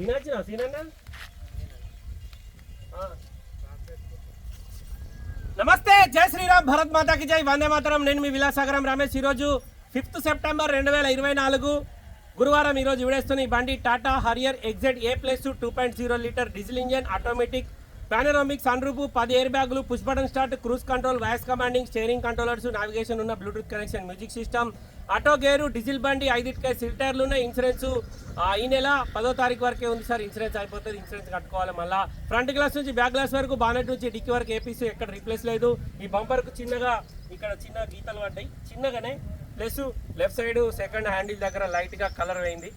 తినచ్చిన సీనన్న నమస్తే జై శ్రీరామ్ భరత్ మాతాకి జై వందే మాతరం. నేను మీ విలాసాగరం రమేష్. ఈరోజు ఫిఫ్త్ సెప్టెంబర్ రెండు వేల ఇరవై నాలుగు గురువారం ఈరోజు విడేస్తున్న ఈ బండి Tata Harrier XZ A plus two point zero litre diesel engine automatic panoramic sunroof పది ఎయిర్ బ్యాగులు push button start cruise control voice commanding steering controllers navigation ఉన్న Bluetooth connection music system auto gear diesel బండి ఐదింటికాయ సిల్టర్లు ఉన్నాయి insurance. ఈ నెల పదో తారీఖు వరకే ఉంది సార్ ఇన్సూరెన్స్ అయిపోతుంది ఇన్సూరెన్స్ కట్టుకోవాలి మళ్ళీ. ఫ్రంట్ గ్లాస్ నుంచి బ్యాక్ గ్లాస్ వరకు బానెట్ నుంచి డిక్కీ వరకు ఏపీసీ ఎక్కడ రీప్లేస్ లేదు. ఈ బంపర్కు చిన్నగా ఇక్కడ చిన్న గీతలు పడ్డాయి. చిన్నగానే plus left side second handle దగ్గర లైట్గా కలర్ అయింది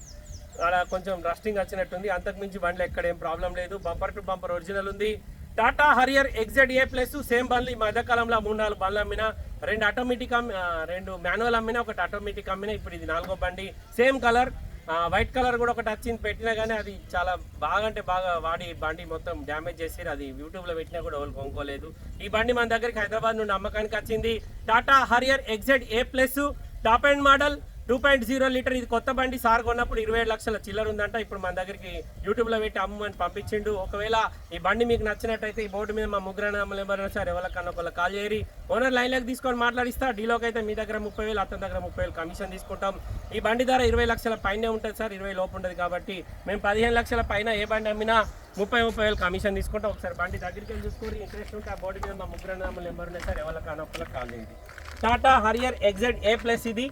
అలా కొంచెం రస్టింగ్ వచ్చినట్టుంది. అంతకుమించి బండ్లు ఎక్కడ ఏం ప్రాబ్లం లేదు. బంపర్ టు బంపర్ ఒరిజినల్ ఉంది. Tata Harrier XZ A plus same బండ్లు ఈ మధ్యకాలంలో మూడు నాలుగు బండ్లు అమ్మిన రెండు ఆటోమేటిక్ రెండు మాన్యువల్ అమ్మిన ఒకటి ఆటోమేటిక్ అమ్మిన ఇప్పుడు ఇది నాలుగో బండి. సేమ్ కలర్ వైట్ కలర్ కూడా ఒకటి వచ్చింది పెట్టినా కానీ అది చాలా బాగా అంటే బాగా వాడి బండి మొత్తం డ్యామేజ్ చేసి అది యూట్యూబ్లో పెట్టినా కూడా ఎవరు కొనుక్కోలేదు. ఈ బండి మన దగ్గరికి హైదరాబాద్ నుండి అమ్మకానికి వచ్చింది. Tata Harrier XZ A plus top and model two point zero litre ఇది కొత్త బండి సార్ కొన్నప్పుడు ఇరవై ఏడు లక్షల చిల్లర ఉందంట. ఇప్పుడు మన దగ్గరికి యూట్యూబ్లో పెట్టి అమ్మని పంపించిండు. ఒకవేళ ఈ బండి మీకు నచ్చినట్టయితే ఈ బోర్డు మీద మా ముగ్గురు నెంబర్ ఎవరైనా సార్ ఎవరికన్నా ఒకళ్ళు కాల్ చేయరి ఓనర్ లైన్లోకి తీసుకొని మాట్లాడిస్తా. డీలోకి అయితే మీ దగ్గర ముప్పై వేలు అతని దగ్గర ముప్పై వేలు కమిషన్ తీసుకుంటాం. ఈ బండి ధర ఇరవై లక్షల పైనే ఉంటుంది సార్ ఇరవై లోపు ఉంటుంది కాబట్టి మేము పదిహేను లక్షల పైన ఏ బండి అమ్మినా ముప్పై ముప్పై వేలు కమిషన్ తీసుకుంటాం. ఒకసారి బండి దగ్గరికి వెళ్ళి చూసుకొని ఇంట్రెస్ట్ ఉంటే ఆ బోర్డు మీద మా ముగ్గురు నెంబర్ నెంబర్ సార్ ఎవరికన్నా ఒకళ్ళు కాల్ చేయండి. Tata Harrier XZ A plus ఇది.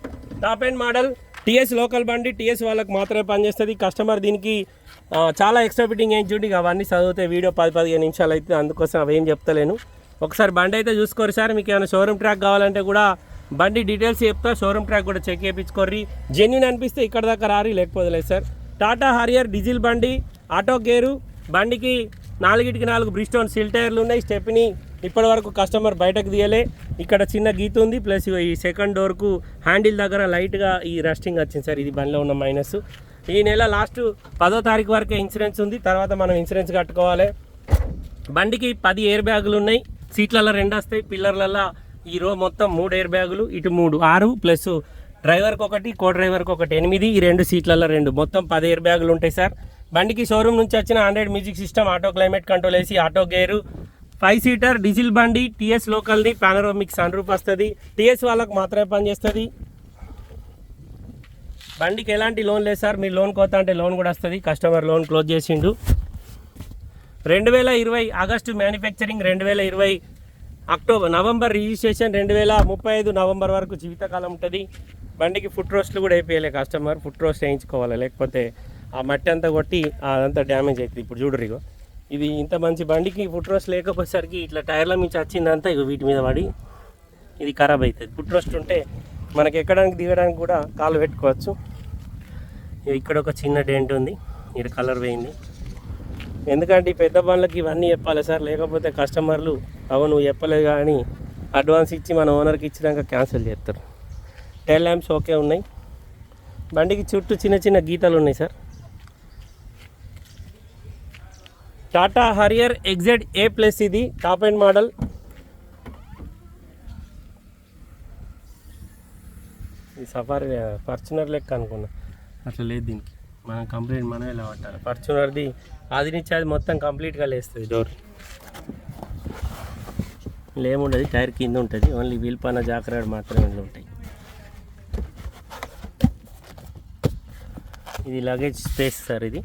Top and model. TS local బండి. టీఎస్ వాళ్ళకి మాత్రమే పనిచేస్తుంది. కస్టమర్ దీనికి చాలా ఎక్స్ట్రా ఫిట్టింగ్ ఏం చూడండి. అవన్నీ చదివితే వీడియో పది పదిహేను నిమిషాలు అయితే అందుకోసం అవేం చెప్తలేను. ఒకసారి బండి అయితే చూసుకోరు సార్. మీకు ఏమైనా షోరూమ్ ట్రాక్ కావాలంటే కూడా బండి డీటెయిల్స్ చెప్తా. షోరూమ్ ట్రాక్ కూడా చెక్ చేయించుకోర్రి. జెన్యున్ అనిపిస్తే ఇక్కడ దాకా రారి లేకపోతే లేదు సార్. టాటా హరియర్ డీజిల్ బండి. Auto gear. బండికి నాలుగిటికి నాలుగు బ్రిస్టోన్ సిల్ టైర్లు ఉన్నాయి. స్టెప్ని ఇప్పటి వరకు కస్టమర్ బయటకు తీయలే. ఇక్కడ చిన్న గీత ఉంది ప్లస్ ఈ సెకండ్ డోర్కు హ్యాండిల్ దగ్గర లైట్గా ఈ రస్టింగ్ వచ్చింది సార్ ఇది బండిలో ఉన్న మైనస్. ఈ నెల లాస్ట్ పదో తారీఖు వరకే ఇన్సూరెన్స్ ఉంది తర్వాత మనం ఇన్సూరెన్స్ కట్టుకోవాలి. బండికి పది ఎయిర్ బ్యాగులు ఉన్నాయి సీట్లలో రెండు వస్తాయి పిల్లర్లలో ఈ రో మొత్తం మూడు ఎయిర్ బ్యాగులు ఇటు మూడు ఆరు ప్లస్ డ్రైవర్కి ఒకటి కో డ్రైవర్కి ఒకటి ఎనిమిది ఈ రెండు సీట్లలో రెండు. మొత్తం పది ఎయిర్ బ్యాగులు ఉంటాయి సార్. బండికి షోరూమ్ నుంచి వచ్చిన hundred music system auto climate control వేసి auto gear five seater diesel బండి టీఎస్ లోకల్ది పానరోమిక్ సన్ రూప్ వస్తుంది. టీఎస్ వాళ్ళకి మాత్రమే పనిచేస్తుంది. బండికి ఎలాంటి లోన్ లేదు సార్. మీరు లోన్ కోత అంటే లోన్ కూడా వస్తుంది. కస్టమర్ లోన్ క్లోజ్ చేసిండు. రెండు వేల ఇరవై ఆగస్టు మ్యానుఫ్యాక్చరింగ్ రెండు వేల ఇరవై అక్టోబర్ నవంబర్ రిజిస్ట్రేషన్ రెండు వేల ముప్పై ఐదు నవంబర్ వరకు జీవితకాలం ఉంటుంది. బండికి ఫుట్ రోస్ట్లు కూడా అయిపోయలే కస్టమర్. ఫుట్ రోస్ట్ వేయించుకోవాలి? లేకపోతే ఆ మట్టి అంతా కొట్టి అదంతా డ్యామేజ్ అవుతుంది. ఇప్పుడు చూడరు ఇగో. ఇది ఇంత మంచి బండికి ఫుట్ రోస్ట్ లేకపోయేసరికి ఇట్లా టైర్ల మించి వచ్చిందంతా ఇక వీటి మీద పడి ఇది ఖరాబ్ అవుతుంది పుట్రోస్ట్ ఉంటే మనకి ఎక్కడానికి దిగడానికి కూడా కాలు పెట్టుకోవచ్చు. ఇక్కడ ఒక చిన్న డెంట్ ఉంది. ఇక్కడ కలర్ పోయింది. ఎందుకంటే ఈ పెద్ద బండ్లకి ఇవన్నీ చెప్పాలి సార్. లేకపోతే కస్టమర్లు అవు నువ్వు చెప్పలేదు కానీ అడ్వాన్స్ ఇచ్చి మన ఓనర్కి ఇచ్చినాక క్యాన్సిల్ చేస్తారు. టెల్ ల్యాంప్స్ ఓకే ఉన్నాయి. బండికి చుట్టూ చిన్న చిన్న గీతలు ఉన్నాయి sir. Tata Harrier XZ A plus ఇది టాప్ అండ్ మోడల్. ఈ సఫారీ ఫార్చునర్ లెక్క అనుకున్నా. అట్లా లేదు దీనికి. మనం కంప్లీట్ మనం ఎలా పట్టాలి ఫార్చునర్ది అది నుంచి అది మొత్తం కంప్లీట్గా లేస్తుంది డోర్. లేముండదు టైర్ కింద ఉంటుంది. ఓన్లీ వీల్ పైన జాకరాడు మాత్రమే ఉంటాయి. ఇది లగేజ్ స్పేస్ సార్ ఇది.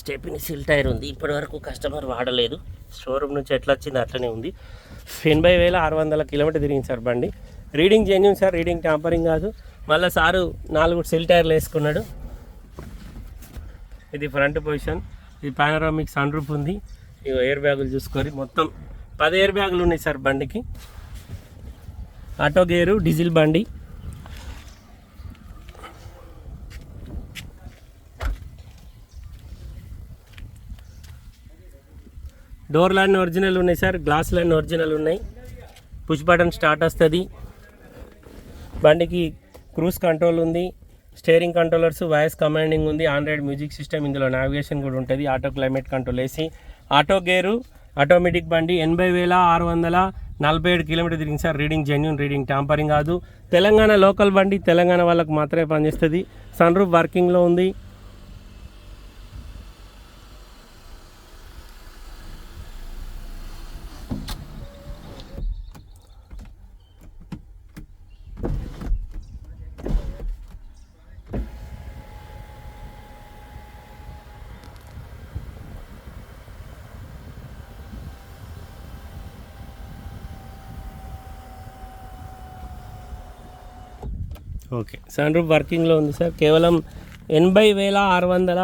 స్టెప్ని సిల్ టైర్ ఉంది. ఇప్పటి వరకు కస్టమర్ వాడలేదు. షోరూమ్ నుంచి ఎట్లా వచ్చింది అట్లనే ఉంది. ఎనభై వేల ఆరు వందల కిలోమీటర్ తిరిగింది సార్ బండి. Reading genuine sir reading tampering కాదు. మళ్ళీ సారు నాలుగు సిల్ టైర్లు వేసుకున్నాడు. ఇది ఫ్రంట్ పొజిషన్ ఇది పానరామిక్ సన్ రూఫ్ ఉంది. ఇగో ఎయిర్ బ్యాగులు చూసుకొని మొత్తం పది ఎయిర్ బ్యాగులు ఉన్నాయి సార్ బండికి. ఆటో గేరు డీజిల్ బండి. డోర్లు అన్నీ ఒరిజినల్ ఉన్నాయి సార్ గ్లాసులు అన్నీ ఒరిజినల్ ఉన్నాయి. పుష్ బటన్ స్టార్ట్ వస్తుంది. బండికి క్రూజ్ కంట్రోల్ ఉంది స్టీరింగ్ కంట్రోలర్స్ వాయిస్ కమాండింగ్ ఉంది ఆండ్రాయిడ్ మ్యూజిక్ సిస్టమ్ ఇందులో నావిగేషన్ కూడా ఉంటుంది ఆటో క్లైమేట్ కంట్రోల్ వేసి ఆటో గేరు ఆటోమేటిక్ బండి ఎనభై వేల ఆరు వందల నలభై ఏడు కిలోమీటర్ తిరిగింది sir. Reading genuine reading tampering కాదు. తెలంగాణ లోకల్ బండి తెలంగాణ వాళ్ళకు మాత్రమే పనిచేస్తుంది. సన్ రూఫ్ వర్కింగ్లో ఉంది. ఓకే. సన్ రూఫ్ వర్కింగ్లో ఉంది సార్. కేవలం ఎనభై వేల ఆరు వందల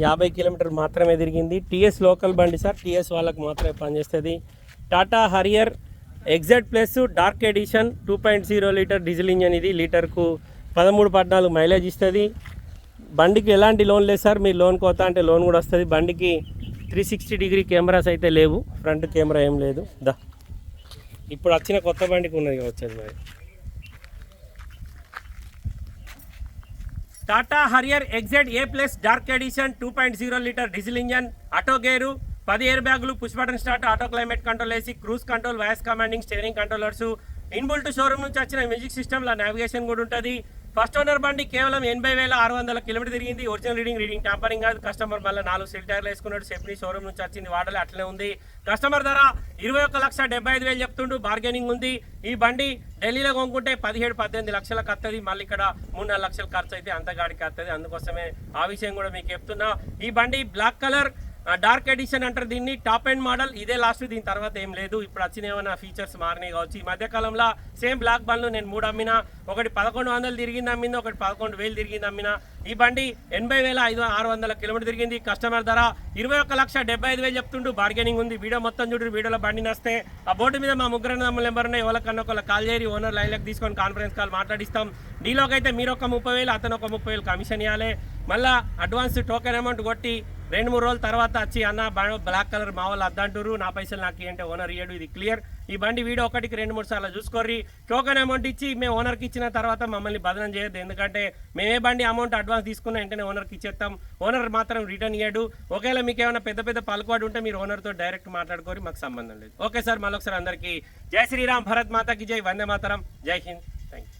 యాభై కిలోమీటర్ మాత్రమే తిరిగింది. టీఎస్ లోకల్ బండి సార్. టీఎస్ వాళ్ళకు మాత్రమే పనిచేస్తుంది. Tata Harrier exact plus dark edition two point zero litre diesel engine ఇది. లీటర్కు పదమూడు పద్నాలుగు మైలేజ్ ఇస్తుంది. బండికి ఎలాంటి లోన్ లేదు సార్. మీరు లోన్ కోతా అంటే లోన్ కూడా వస్తుంది. బండికి త్రీ సిక్స్టీ డిగ్రీ కెమెరాస్ అయితే లేవు. ఫ్రంట్ కెమెరా ఏం లేదు. దా. ఇప్పుడు వచ్చిన కొత్త బండికి ఉన్నది వచ్చేది మరి. Tata Harrier XZ A plus dark edition two point zero litre diesel engine auto gear పది ఎయిర్ బ్యాగులు push button start auto climate control AC cruise control voice commanding steering controllers. Inbuilt showroom నుంచి వచ్చిన music సిస్టమ్లో navigation కూడా ఉంటుంది. First owner బండి కేవలం ఎనభై వేల ఆరు వందల కిలోమీటర్ తిరిగింది. ఒరిజినల్ రీడింగ్ రీడింగ్ టాంపరింగ్ కాదు. కస్టమర్ మళ్ళీ నాలుగు సెల్ టైర్లు వేసుకున్నాడు. సేఫ్టీ షోరూమ్ నుంచి వచ్చింది. వాడలే అట్లనే ఉంది. కస్టమర్ ధర ఇరవై ఒక్క లక్ష డెబ్బై ఐదు వేలు చెప్తుండు. బార్గెనింగ్ ఉంది. ఈ బండి ఢిల్లీలో కొనుక్కుంటే పదిహేడు పద్దెనిమిది లక్షలకు వస్తుంది మళ్ళీ ఇక్కడ మూడు నాలుగు లక్షల ఖర్చు అయితే అంత గాడికి వస్తుంది అందుకోసమే ఆ విషయం కూడా మీకు చెప్తున్నా. ఈ బండి బ్లాక్ కలర్ డార్క్ ఎడిషన్ అంటారు దీన్ని టాప్ ఎండ్ మోడల్. ఇదే లాస్ట్ దీని తర్వాత ఏం లేదు. ఇప్పుడు వచ్చిన ఏమైనా ఫీచర్స్ మారినాయి కావచ్చు. ఈ మధ్యకాలంలో సేమ్ బ్లాక్ బండ్లు నేను మూడు అమ్మిన ఒకటి పదకొండు వందలు తిరిగింది అమ్మింది ఒకటి పదకొండు వేలు తిరిగింది అమ్మిన. ఈ బండి ఎనభై వేల ఐదు ఆరు వందల కిలోమీటర్ తిరిగింది. కస్టమర్ ధర ఇరవై ఒక్క లక్ష డెబ్బై ఐదు వేలు చెప్తుంటూ బార్గెనింగ్ ఉంది. వీడియో మొత్తం చూడు వీడియోలో బండి నస్తే. ఆ బోర్డు మీద మా ముగ్గురు నమ్మల నెంబర్ ఉన్నాయి. ఎవరికన్నా ఒకళ్ళ కాల్ చేయరి ఓనర్ లైన్లకు తీసుకొని కాన్ఫరెన్స్ కాల్ మాట్లాడిస్తాం. డీలోకి అయితే మీరు ఒక ముప్పై వేలు అతను ఒక ముప్పై వేలు కమిషన్ ఇవ్వాలి మళ్ళీ అడ్వాన్స్ టోకెన్ అమౌంట్ కొట్టి రెండు మూడు రోజుల తర్వాత వచ్చి అన్న బ్లాక్ కలర్ మా వాళ్ళు అద్దంటారు నా పైసలు నాకు ఏంటంటే ఓనర్ ఇయ్యడు ఇది క్లియర్. ఈ బండి వీడియో ఒకటికి రెండు మూడు సార్లు చూసుకోర్రి. టోకన్ అమౌంట్ ఇచ్చి మేము ఓనర్కి ఇచ్చిన తర్వాత మమ్మల్ని బదనం చేయొద్దు. ఎందుకంటే మేమే బండి అమౌంట్ అడ్వాన్స్ తీసుకున్న వెంటనే ఓనర్కి ఇచ్చేస్తాం ఓనర్ మాత్రం రిటర్న్ ఇయ్యడు. ఒకవేళ మీకు ఏమైనా పెద్ద పెద్ద పలుకుబడి ఉంటే మీరు ఓనర్తో డైరెక్ట్ మాట్లాడుకోరు మాకు సంబంధం లేదు. ఓకే సార్ మళ్ళీ ఒకసారి అందరికీ జై శ్రీరామ్ భరత్ మాతాకి జై వందే మాతరం. జై హింద్. Thank you